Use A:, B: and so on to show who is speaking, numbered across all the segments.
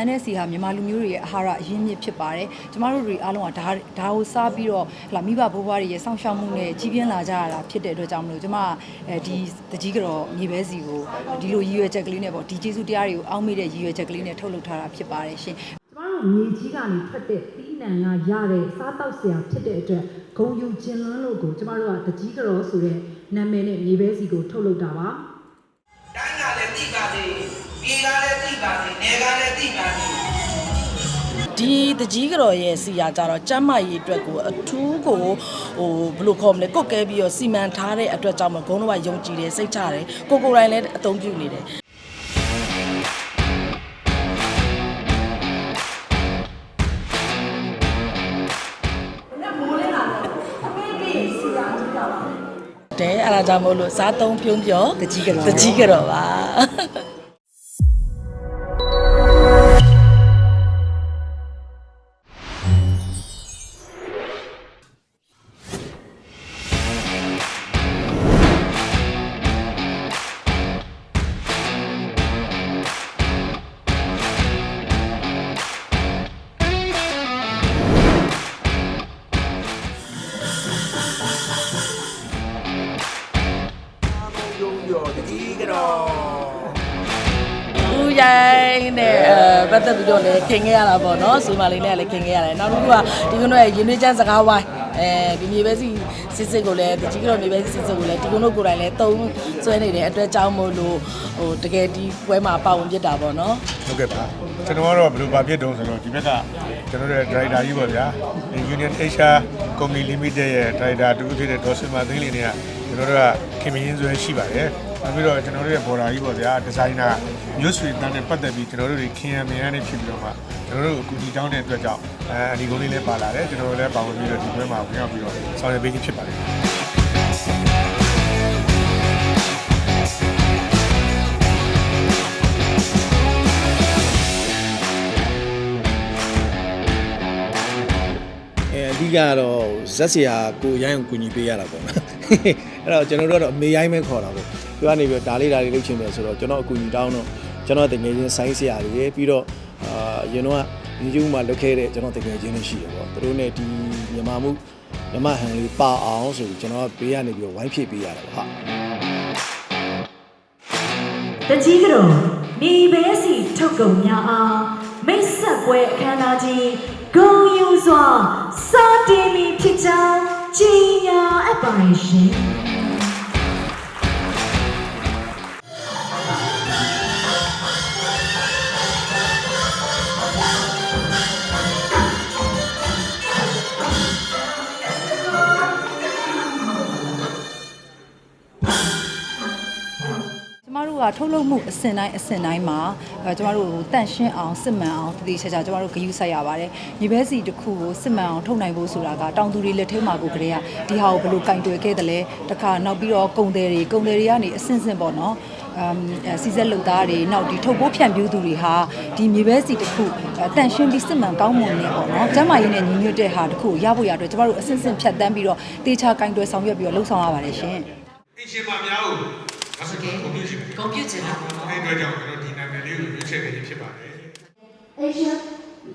A: ဆန်တဲ့စီဟာမြန်မာလူမျိုးတွေရဲ့အာဟာရအရင်းမြစ်ဖြစ်ပါတယ်ကျမတို့တွေအားလုံးကဒါဒါကိုစားပြီးတော့ဟလာမိဘဘိုးဘွားတွေရဲ့စောင့်ရှောက်မှုနဲ့ကြီးပြင်းလာကြရတာဖြစ်တဲ့အတွက်ကြောင့်မလို့ကျမအဲဒီတကြီးကတော့မြေပဲစီကိုဒီလိုရည်ရွယ်ချက်ကလေးနဲ့ပေါ့ဒီကျေးဇူးတရားတွေကိုအောက်မေ့တဲ့ရည်ရွယ်ချက်ကလေးနဲ့ထုတ်လုပ်ထားတာဖြစ်ပါတယ်ရှင်
B: ကျမတို့မြေကြီးကနေထွက်တဲ့တီးနှံကရတဲ့စားတောက်စရာဖြစ်တဲ့အတွက်ဂုံယူခြင်းလွန်းလို့ကိုကျမတို့ကတကြီးကြော်ဆိုတဲ့နာမည်နဲ့မြေပဲစီကိုထုတ်လုပ်တာပါ
C: ဒီတကြီးကတော်ရဲ့စီယာကြတော့ကျမ်းမာရေးအတွက်ကိုအထူးကိုဟိုဘယ်လိုခေါ်မလဲကုတ်ကဲပြီးတော့စီမံထားတဲ့အတွက်ကြောင့်မဂုံးတော့ယုံကြည်တယ်စိတ်ချတယ်ကိုကိုယ်တိုင်လည်းအသုံးပြုနေတယ်တယ်အဲ့ဒါကြောင့်မို့လို့စားသုံးပြုံးပြော
A: တကြီးကတော့
C: တကြီးကတော့ပါ ဦးရိုင်းနဲ့အဲပတ်သက်ပြီးတော့လည်းခင်ခဲ့ရတာပေါ့နော်ဆွေမလေးနဲ့လည်းခင်ခဲ့ရတယ်နောက်တစ်ခုကဒီကုန်းရဲ့ရင်းနှီးချမ်းစကားဝိုင်းအဲဒီမြေပဲစီစစ်စစ်ကိုလည်းတကြီးကတော့မြေပဲစီစစ်စစ်ကိုလည်းဒီကုန်းတို့ကိုယ်တိုင်လည်းသုံးဆွဲနေတဲ့အတွက်ကြောင့်မို့လို့ဟိုတကယ်ဒီပွဲမှာပါဝင်ဖြစ်တာပေါ့နော်
D: ဟုတ်ကဲ့ပါကျွန်တော်ကတော့ဘယ်လိုပါဖြစ်တုံးဆိုတော့ဒီဘက်ကကျွန်တော်တို့ရဲ့ driver ကြီးပေါ့ဗျာ Union Asia Company Limited ရဲ့ driver တူဖြစ်တဲ့ဒေါ်စင်မာသိန်းလေးတွေကကျွန်တော်တို့ကခင်မင်းဆွဲရှိပါတယ် နောက်ပြီးတော့ကျွန်တော်တို့ရဲ့ border ကြီးပေါ့ဗျာ designer မျိုးဆွေတန်းနဲ့ပတ်သက်ပြီးကျွန်တော်တို့တွေခင်ရမြန်ရနေဖြစ်ပြီးတော့မှကျွန်တော်တို့အကူကြီးတောင်းတဲ့အတွက်ကြောင့်အဲအဒီကုန်းလေးလည်းပါလာတယ်ကျွန်တော်တို့လည်းပါဝင်ပြီးတော့ဒီဘက်မှာဝင်ရောက်ပြီးတော့ဆောင်ရွက်ပေးခြင်းဖြစ်ပါတယ်
E: အဲအဓိကကတော့ဇက်စရာကိုရိုင်းအောင်ကူညီပေးရတာပေါ့နော်အဲ့တော့ကျွန်တော်တို့ကတော့အမေရိုင်းပဲခေါ်တာပေါ့ သူကနေပြီးတော့ဒါလေးဒါလေးလုပ်ချင်တယ်ဆိုတော့ကျွန်တော်အကူညီတောင်းတော့ကျွန်တော်တကယ်ချင်းဆိုင်းစရာတွေရယ်ပြီးတော့အာရင်တော့ဒီကျုံမှာလုပ်ခဲ့တဲ့ကျွန်တော်တကယ်ချင်းတွေရှိတယ်ပေါ့သူတို့ ਨੇ ဒီမြန်မာမှုမြန်မာဟန်လေးပါအောင်ဆိုပြီးကျွန်တော်ကဘေးကနေပြီးတော့ဝိုင်းဖြည့်ပေးရတာပေါ့ဟာ
B: တကြီးကြော်မြေပဲစီထုတ်ကုန်များအားမိတ်ဆက်ပွဲအခမ်းအနားကြီးဂုံယူစွာစတင်မီဖြစ်ကြောင်းကြီးညာအပ်ပါရှင်
A: တို့ကထုတ်လုပ်မှုအဆင့်တိုင်းအဆင့်တိုင်းမှာအဲကျမတို့တန့်ရှင်းအောင်စစ်မှန်အောင်တည်ချာချာကျမတို့ဂရုစိုက်ရပါတယ်။မြေပဲစီတစ်ခုကိုစစ်မှန်အောင်ထုတ်နိုင်ဖို့ဆိုတာကတောင်သူတွေလက်ထဲမှာကိုကလေးကဒီဟာကိုဘယ်လိုကင်တွယ်ခဲ့တယ်လဲတခါနောက်ပြီးတော့ကုံတယ်တွေကုံတယ်တွေကနေအဆင့်ဆင့်ပေါ့နော်။အမ်အဲစီစက်လုပ်သားတွေနောက်ဒီထုတ်ဖို့ဖြန့်ဖြူးသူတွေဟာဒီမြေပဲစီတစ်ခုအဲတန့်ရှင်းပြီးစစ်မှန်ကောင်းမွန်နေပေါ့နော်။ကျမရင်းနဲ့ညီညွတ်တဲ့ဟာတစ်ခုကိုရဖို့ရအတွက်ကျမတို့အဆင့်ဆင့်ဖြတ်တန်းပြီးတော့တေချာကင်တွယ်ဆောင်ရွက်ပြီးတော့လှုပ်ဆောင်ရပါတယ်ရှင်။
D: အရှင်မများကို ဒါဆိုရင်ကုန်ပြချင်တယ်ကုန်ပြချင်တာပေါ့နော်အဲ့အတွက်ကြောင့်ကျွန်တော်ဒီနာမည်လေးကိုရွေးချယ်ခဲ့ခြင်းဖြစ်ပါတယ်
F: Asian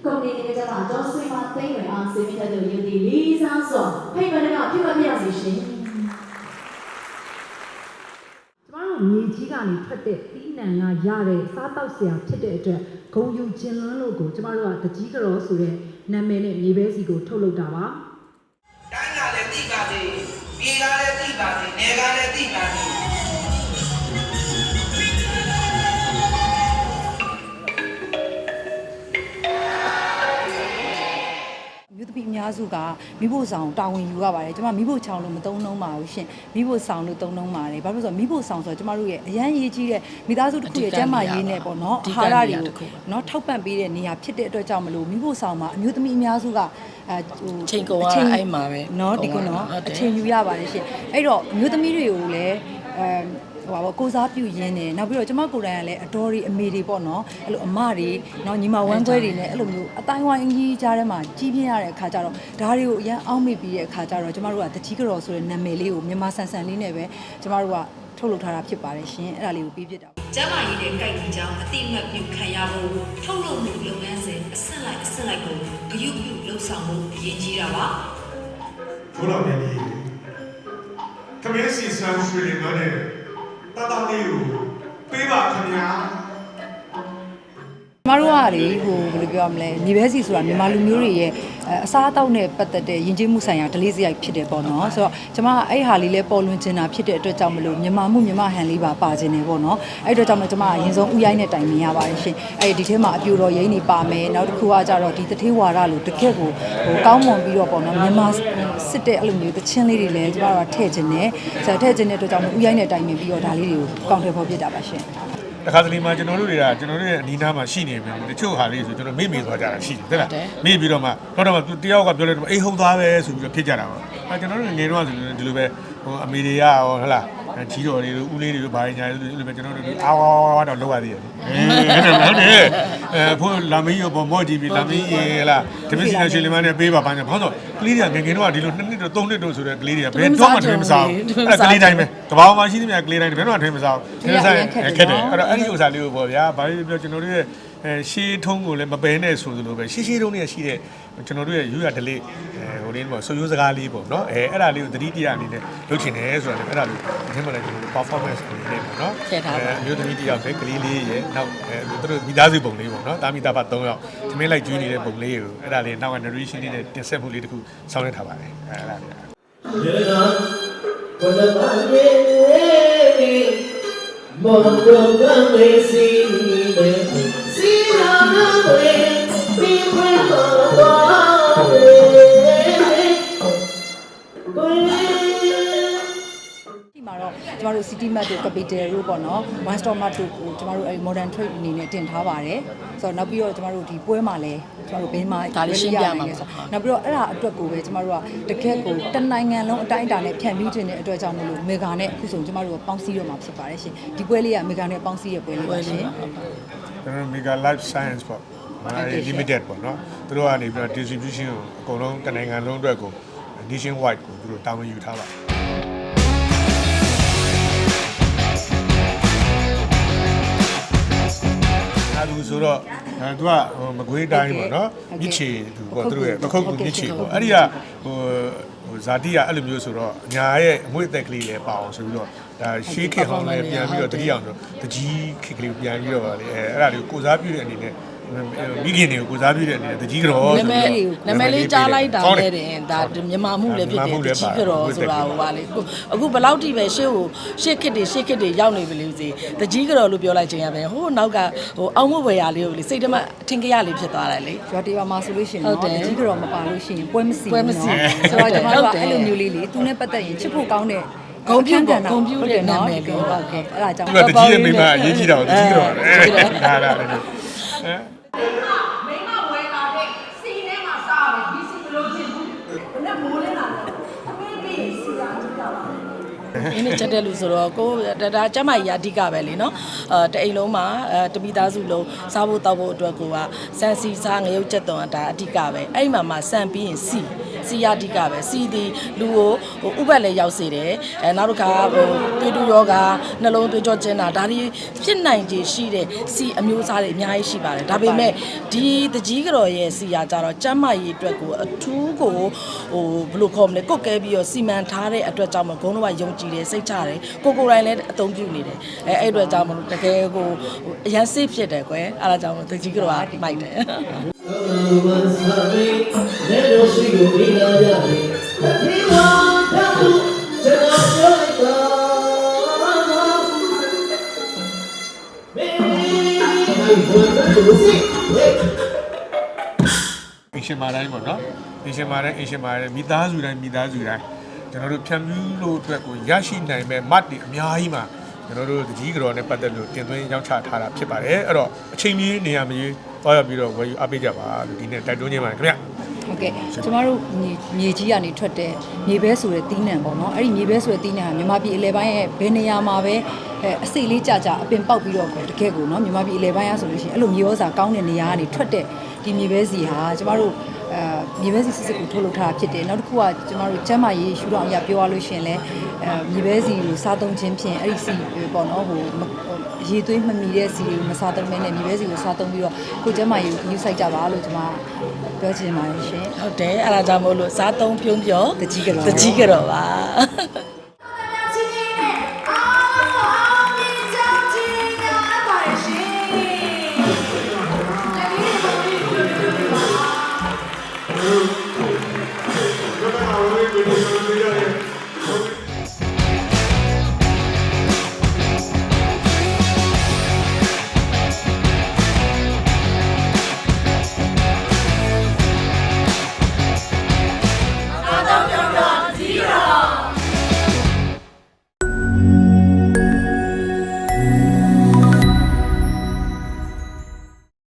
F: ကုမ္ပဏီတွေကျတော့ဒေါ်စင်မာသိမ့်ဝင်အောင်စေမိတဲ့သူယူသည်လေးစားစွာဖိတ်ပါတဲ့ကပြပပြစီရှင်
B: ကျမတို့မြေကြီးကနေထွက်တဲ့တီးနှံကရတဲ့စားတောက်စရာဖြစ်တဲ့အတွက်ဂုံယူခြင်းလွန်းလို့ကိုကျမတို့ကတကြီးကြော်ဆိုတဲ့နာမည်နဲ့မြေပဲစီကိုထုတ်လုပ်တာပါ
G: တိုင်းကလည်းသိပါစေပြည်ကလည်းသိပါစေနယ်ကလည်းသိပါစေ
A: သမီးအများစုကမိဖို့ဆောင်တာဝန်ယူရပါတယ်ကျွန်မမိဖို့ချောင်းလို့မသုံးနှုံးပါဘူးရှင်မိဖို့ဆောင်လို့သုံးနှုံးပါတယ်ဘာလို့လဲဆိုတော့မိဖို့ဆောင်ဆိုတော့ကျွန်မတို့ရဲ့အရန်ရေးကြီးတဲ့မိသားစုတစ်ခုရဲ့ကျန်းမာရေးနဲ့ပေါ့နော်အာဟာရတွေကိုနော်ထောက်ပံ့ပေးတဲ့နေရာဖြစ်တဲ့အတွက်ကြောင့်မလို့မိဖို့ဆောင်မှာအမျိုးသမီးအများစုကအဲဟို
C: အချိန်ကုန်ကအဲ့မှာပဲ
A: နော်ဒီကုနော်
C: ဟုတ်တယ်
A: အချိန်ယူရပါတယ်ရှင်အဲ့တော့အမျိုးသမီးတွေကိုလည်းအဲ ဟိုပါပေါ့ကိုစားပြုရင်းနေနောက်ပြီးတော့ကျမကိုယ်တိုင်ကလည်းအတော်တွေအမေတွေပေါ့နော်အဲ့လိုအမတွေနော်ညီမဝမ်းခွဲတွေနဲ့အဲ့လိုမျိုးအတိုင်းဝိုင်းကြီးကြားထဲမှာကြီးပြင်းရတဲ့အခါကျတော့ဒါတွေကိုအရန်အောက်မေ့ပြီးတဲ့အခါကျတော့ကျမတို့ကတတိကတော်ဆိုတဲ့နာမည်လေးကိုမြန်မာဆန်ဆန်လေးနဲ့ပဲကျမတို့ကထုတ်လုပ်ထားတာဖြစ်ပါတယ်ရှင်အဲ့ဒါလေးကိုပြီးပြစ်တာပါ
H: ကျန်းမာရေးနဲ့ကိုက်တီကြောင်းအတိအမှတ်ပြုခံရဖို့ထုတ်လုပ်မှုလုပ်ငန်းစဉ်အဆင့်လိုက်အဆင့်လိုက်ကိုဂရုပြုလှုပ်ဆောင်မှုအရေးကြီးတာပါ
D: ဘုရားမြတ်ကြီးခမင်းစီဆန်းရွှေလင်တော့တဲ့ တတလေးကိုပေးပါခင်ဗျာ
A: ကျ မတို့ကလေဟိုဘယ်လိုပြောရမလဲညီပဲစီဆိုတာမြန်မာလူမျိုးတွေရဲ့အဲအစားအသောက်နဲ့ပတ်သက်တဲ့ယဉ်ကျေးမှုဆိုင်ရာဒလေးစရိုက်ဖြစ်တယ်ပေါ့နော်ဆိုတော့ကျမကအဲ့ဟာလေးလဲပေါ်လွင်ချင်တာဖြစ်တဲ့အတွက်ကြောင့်မလို့မြန်မာမှုမြန်မာဟန်လေးပါပါခြင်းတယ်ပေါ့နော်အဲ့အတွက်ကြောင့်မလို့ကျမကအရင်ဆုံးဥရိုင်းနဲ့တိုင်ပင်ရပါတယ်ရှင်အဲ့ဒီထဲမှာအပြူတော်ရင်းနေပါမယ်နောက်တစ်ခုကကြတော့ဒီတထေးဝါဒလို့တကက်ကိုဟိုကောင်းမွန်ပြီးတော့ပေါ့နော်မြန်မာစစ်တဲ့အဲ့လိုမျိုးတချင်းလေးတွေလည်းကျမတို့ကထည့်ခြင်းတယ်ဆိုတော့ထည့်ခြင်းတဲ့အတွက်ကြောင့်မလို့ဥရိုင်းနဲ့တိုင်ပင်ပြီးတော့ဒါလေးတွေကိုကောင်းထည့်ဖို့ပြစ်တာပါရှင်
D: တခါတလေမှာကျွန်တော်တို့တွေကကျွန်တော်တို့ရဲ့အနီးနားမှာရှိနေပြီတချို့ဟာလေးဆိုကျွန်တော်မေ့မေ့သွားကြတာရှိတယ်တဲ့လားမေ့ပြီးတော့မှတော့တော့မှတယောက်ကပြောလိုက်တော့အေးဟုတ်သားပဲဆိုပြီးတော့ဖြစ်ကြတာပါအဲကျွန်တော်တို့ငယ်တော့ဆိုဒီလိုပဲဟိုအမေတွေကရောဟဟလား ကြီးတော်တွေတို့ဦးလေးတွေတို့ဘာညာတွေဒီလိုပဲကျွန်တော်တို့အာဝါဝါတော့လောက်ရသေးတယ်အဲဟုတ်တယ်အဲဖို့လာမင်းရောပေါ်မော့ကြည့်ပြီးလာမင်းရေလားတမစ်စီနဲ့ရှင်လီမနဲ့ပေးပါပါညာဘာလို့ကလေးတွေကငယ်ငယ်တော့ဒီလိုနှစ်နှစ်တော့သုံးနှစ်တော့ဆိုတဲ့ကလေးတွေကဘယ်တော့မှထွေးမစားဘူးအဲ့ကလေးတိုင်းပဲကဘာမှာရှိသမျှကလေးတိုင်းဘယ်တော့မှထွေးမစားဘူးဒီဆိုင်ခက်တယ်အဲ့တော့အဲ့ဒီဥစ္စာလေးကိုပေါ့ဗျာဘာလို့ပြောကျွန်တော်တို့ရဲ့ အဲရှေးထုံးကိုလည်းမပယ်နဲ့ဆိုသလိုပဲရှေးရှေးထုံးနဲ့ရှိတဲ့ကျွန်တော်တို့ရဲ့ရိုးရဒလေးအဲဟိုလေးပေါ့ဆိုရိုးစကားလေးပေါ့နော်အဲအဲ့ဒါလေးကိုသတိတရားအနေနဲ့လုပ်ချင်တယ်ဆိုတာလည်းအဲ့ဒါလေးဒီထဲမှာလည်းကျွန်တော်တို့ performance ကိုလေးပေါ့နော်အမျိုးသမီးတယောက်ပဲကလေးလေးရဲ့နောက်အဲသူတို့မိသားစုပုံလေးပေါ့နော်တာမီတာဖတ်၃ယောက်သမင်းလိုက်ကျွေးနေတဲ့ပုံလေးကိုအဲ့ဒါလေးနောက်က narration လေးနဲ့တင်ဆက်မှုလေးတခုဆောင်းရထားပါတယ်အဲအဲ့ဒါလေး
A: ဒီမှာတော့ကျမ တို့ city map တို့ capital တို့ပေါ့နော် one stop map တို့ကိုကျမတို့အဲ modern trade အနေနဲ့တင်ထားပါတယ်ဆိုတော့နောက်ပြီးတော့ကျမတို့ဒီပွဲမှာလည်းကျမတို့ဘင်းမှာနောက်ပြီးတော့အဲ့ဒါအတွက်ကိုပဲကျမတို့ကတကက်ကိုတနိုင်ငံလုံးအတိုင်းအတာနဲ့ဖြန့်ပြီးတင်တဲ့အတွက်ကြောင့်မလို့မေဂါနဲ့အခုဆိုကျမတို့ကပေါင်းစည်းတော့မှာဖြစ်ပါတယ်ရှင်ဒီပွဲလေးကမေဂါနဲ့ပေါင်းစည်းရပွဲလေးပါရှင်
D: ကျွန်တော်တို့ Mega Life Science ပေါ့မာ limited ပေါ့နော်သူတို့ကနေပြီးတော့ distribution ကိုအကုန်လုံးတနိုင်ငံလုံးအတွက်ကို nation wide ကိုသူတို့တာဝန်ယူထားပါအဲဒါဆိုတော့အဲသူကဟိုမကွေးတိုင်းပေါ့နော်မြစ်ချေသူပေါ့သူတို့ရဲ့ပခုတ်ကူမြစ်ချေပေါ့အဲ့ဒီကဟိုဟိုဇာတိကအဲ့လိုမျိုးဆိုတော့ညာရဲ့အမွေအသက်ကလေးလည်းပါအောင်ဆိုပြီးတော့ ဒါရှေးခေတ်ဟောင်းလည်းပြန်ပြီးတော့တတိအောင်ဆိုတကြီးခေတ်ကလေးကိုပြန်ပြီးတော့ဗာလေအဲအဲ့ဒါလေးကိုကိုစားပြုတဲ့အနေနဲ့မိခင်တွေကိုကိုစားပြုတဲ့အနေနဲ့တကြီးကြော
C: နာမည်နာမည်လေးကြားလိုက်တာလည်းတင်ဒါမြန်မာမှုလည်းဖြစ်တယ်တကြီးကြောဆိုတာဟိုပါလေအခုဘယ်လောက်ထိပဲရှေ့ကိုရှေ့ခစ်တွေရှေ့ခစ်တွေရောက်နေပြီလေစီတကြီးကြောလို့ပြောလိုက်ခြင်းရပဲဟိုနောက်ကဟိုအောင်မဝယ်ရလေးကိုလေစိတ်တမအထင်ကြရလေးဖြစ်သွားတယ်လေ
A: ရွာတေးပါမှာဆိုလို့ရှိရင်
C: ဟုတ်
A: တော့
C: တယ်
A: အကြီးကတော့မပါလို့ရှိရင်ပွဲမစီ
C: ပွဲမစီ
A: ဆိုတော့ကျွန်တော်
C: ဟုတ်
A: တို့က
C: တယ်
A: အဲ့လိုမျိုးလေးလေသူနဲ့ပတ်သက်ရင်ချစ်ဖို့ကောင်းတဲ့
C: ဂုံပြူပေါ့ဂုံပြူတဲ့နာမည်ပဲ
A: ဟုတ်ကဲ့အဲ့ဒါကြောင့်
D: သူကတကြီးရဲ့မိမအရေးကြီးတာကိုတကြီးတော့ဒါဒါဟမ်
I: အင်းနဲ့
C: ချက်တဲ့လူဆိုတော့ကိုဒါကျမကြီးအဓိကပဲလေနော်အဲတအိမ်လုံးမှာအဲတမိသားစုလုံးစားဖို့တောက်ဖို့အတွက်ကိုကစံစီစားငရုတ်ချက်သွန်ဒါအဓိကပဲအဲ့မှာမှစံပြီးရင်စီ စီရအဓိကပဲစီဒီလူကိုဟိုဥပတ်လည်းရောက်စေတယ်အဲနောက်တစ်ခါဟိုတွေးတူယောဂနှလုံးသွေးကြောကျင်းတာဒါတွေဖြစ်နိုင်ခြေရှိတဲ့စီအမျိုးအစားတွေအများကြီးရှိပါတယ်ဒါပေမဲ့ဒီတကြီးကြော်ရဲ့စီရကြတော့ကျမကြီးအတွက်ကိုအထူးကိုဟိုဘယ်လိုခေါ်မလဲကုတ်ကဲပြီးတော့စီမံထားတဲ့အတွက်ကြောင့်မဂုံးတော့ယုံကြည်တယ်စိတ်ချတယ်ကိုကိုယ်တိုင်လည်းအသုံးပြုနေတယ်အဲအဲ့အတွက်ကြောင့်မလို့တကယ်ကိုအရန်စိတ်ဖြစ်တယ်ကွယ်အဲ့ဒါကြောင့်မလို့တကြီးကြော် ကမိုက်တယ်
D: အရှင်မာတိုင်းပေါ့နော်အရှင်မာတိုင်းအရှင်မာတိုင်းမိသားစုတိုင်းမိသားစုတိုင်းကျွန်တော်တို့ဖြန့်ဖြူးလို့အတွက်ကိုရရှိနိုင်မဲ့ map တွေအများကြီးမှာကျွန်တော်တို့တကြီးကြော်နဲ့ပတ်သက်လို့တင်သွင်းရောင်းချထားတာဖြစ်ပါတယ်အဲ့တော့အချိန်မီနေရာမီသွားရပြီးတော့ဝယ်ယူအပ်ပေးကြပါလို့ဒီနေ့တိုက်တွန်းခြင်းပါတယ်ခင်ဗျ
A: ဟုတ်ကဲ့ကျမတို့မြေမြေကြီးကနေထွက်တဲ့မြေဘဲဆိုတဲ့တီးနှံပေါ့နော်အဲ့ဒီမြေဘဲဆိုတဲ့တီးနှံကမြန်မာပြည်အလဲပိုင်းရဲ့ဘယ်နေရာမှာပဲအဲအစိတ်လေးကြကြအပင်ပေါက်ပြီးတော့တကယ်ကိုနော်မြန်မာပြည်အလဲပိုင်းကဆိုလို့ရှိရင်အဲ့လိုမြေဩဇာကောင်းတဲ့နေရာကနေထွက်တဲ့ဒီမြေဘဲစီဟာကျမတို့အဲမြေဘဲစီစစ်စစ်ကိုထုတ်လုပ်ထားတာဖြစ်တယ်နောက်တစ်ခုကကျမတို့ကျမ်းမာရေးရှုထောင့်အရာပြောရလို့ရှိရင်လည်းအဲမြေဘဲစီကိုစားသုံးခြင်းဖြင့်အဲ့ဒီစီပေါ့နော်ဟိုရေသွေးမမီတဲ့စီကိုမစားသုံးမဲနဲ့မြေဘဲစီကိုစားသုံးပြီးတော့ကိုကျမ်းမာရေးကိုယူဆိုင်ကြပါလို့ကျွန်မ ပြောချင်ပါတယ်ရှင်
C: ဟုတ်တယ်အဲ့ဒါကြောင့်မို့လို့စားသုံးပြုံးပြော
A: တကြီးကတော့
C: တကြီးကတော့ပါ